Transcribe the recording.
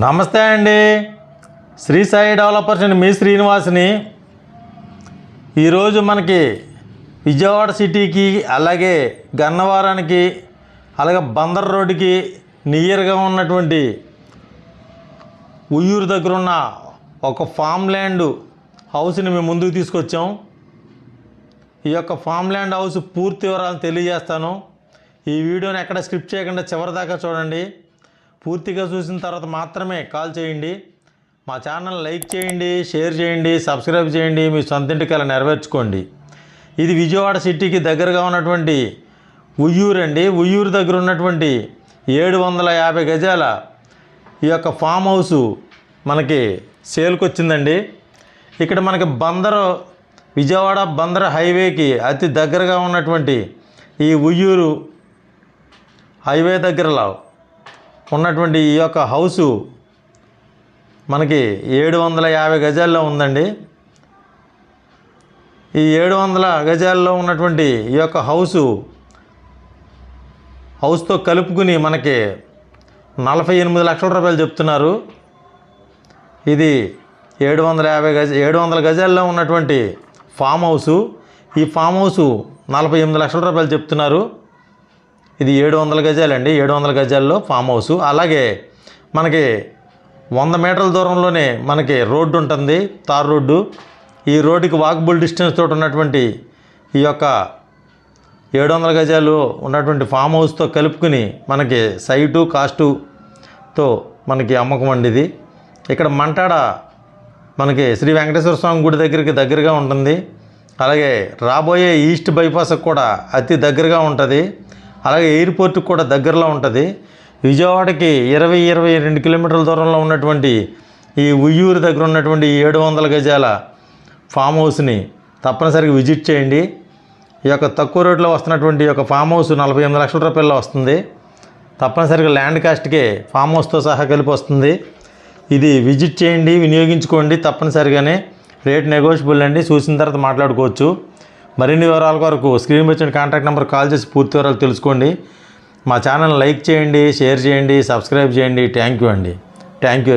నమస్తే అండి. శ్రీ సాయి డెవలపర్స్ అండి మీ శ్రీనివాస్ని. ఈరోజు మనకి విజయవాడ సిటీకి అలాగే గన్నవరానికి అలాగే బందర్ రోడ్డుకి నియర్గా ఉన్నటువంటి ఉయ్యూరు దగ్గర ఉన్న ఒక ఫామ్ ల్యాండ్ హౌస్ని మేము ముందుకు తీసుకొచ్చాం. ఈ యొక్క ఫామ్ ల్యాండ్ హౌస్ పూర్తి వివరాలను తెలియజేస్తాను. ఈ వీడియోని ఎక్కడ స్క్రిప్ట్ చేయకుండా చివరి దాకా చూడండి. పూర్తిగా చూసిన తర్వాత మాత్రమే కాల్ చేయండి. మా ఛానల్ లైక్ చేయండి షేర్ చేయండి సబ్స్క్రైబ్ చేయండి మీ సొంత ఇంటికి అలా నెరవేర్చుకోండి. ఇది విజయవాడ సిటీకి దగ్గరగా ఉన్నటువంటి ఉయ్యూరు అండి. ఉయ్యూరు దగ్గర ఉన్నటువంటి ఏడు వందల యాభై గజాల ఈ యొక్క ఫామ్ హౌస్ మనకి సేల్కి వచ్చిందండి ఇక్కడ మనకి బందరు విజయవాడ బందర్ హైవేకి అతి దగ్గరగా ఉన్నటువంటి ఈ ఉయ్యూరు హైవే దగ్గరలో ఉన్నటువంటి ఈ యొక్క హౌసు మనకి ఏడు వందల యాభై గజాల్లో ఉందండి. ఈ ఏడు వందల గజాల్లో ఉన్నటువంటి ఈ యొక్క హౌసు హౌస్తో కలుపుకుని మనకి నలభై ఎనిమిది లక్షల రూపాయలు చెప్తున్నారు. ఇది ఏడు వందల యాభై గజ ఏడు వందల గజాల్లో ఉన్నటువంటి ఫామ్ హౌసు. ఈ ఫామ్ హౌసు నలభై ఎనిమిది లక్షల రూపాయలు చెప్తున్నారు. ఇది ఏడు వందల గజాలండి. ఏడు వందల గజాల్లో ఫామ్ హౌస్. అలాగే మనకి వంద మీటర్ల దూరంలోనే మనకి రోడ్డు ఉంటుంది తార్ రోడ్డు. ఈ రోడ్డుకి వాకబుల్ డిస్టెన్స్ తోటి ఉన్నటువంటి ఈ యొక్క ఏడు వందల గజాలు ఉన్నటువంటి ఫామ్ హౌస్తో కలుపుకుని మనకి సైటు కాస్టుతో మనకి అమ్మకం అండి ఇది. ఇక్కడ మంటాడ మనకి శ్రీ వెంకటేశ్వర స్వామి గుడి దగ్గరికి దగ్గరగా ఉంటుంది. అలాగే రాబోయే ఈస్ట్ బైపాస్కి కూడా అతి దగ్గరగా ఉంటుంది. అలాగే ఎయిర్పోర్ట్కి కూడా దగ్గరలో ఉంటుంది. విజయవాడకి ఇరవై ఇరవై రెండు కిలోమీటర్ల దూరంలో ఉన్నటువంటి ఈ ఉయ్యూరు దగ్గర ఉన్నటువంటి ఏడు వందల గజాల ఫామ్ హౌస్ని తప్పనిసరిగా విజిట్ చేయండి. ఈ యొక్క తక్కువ రేట్లో వస్తున్నటువంటి ఈ యొక్క ఫామ్ హౌస్ నలభై ఎనిమిది లక్షల రూపాయల్లో వస్తుంది. తప్పనిసరిగా ల్యాండ్ కాస్ట్కే ఫామ్ హౌస్తో సహా కలిపి వస్తుంది. ఇది విజిట్ చేయండి వినియోగించుకోండి తప్పనిసరిగానే. రేట్ నెగోషియబుల్ అండి చూసిన తర్వాత మాట్లాడుకోవచ్చు. మరిన్ని వివరాల కొరకు స్క్రీన్ వచ్చిన కాంటాక్ట్ నెంబర్ కాల్ చేసి పూర్తి వివరాలు తెలుసుకోండి. మా ఛానల్ లైక్ చేయండి షేర్ చేయండి సబ్స్క్రైబ్ చేయండి. థ్యాంక్ యూ అండి. Thank you.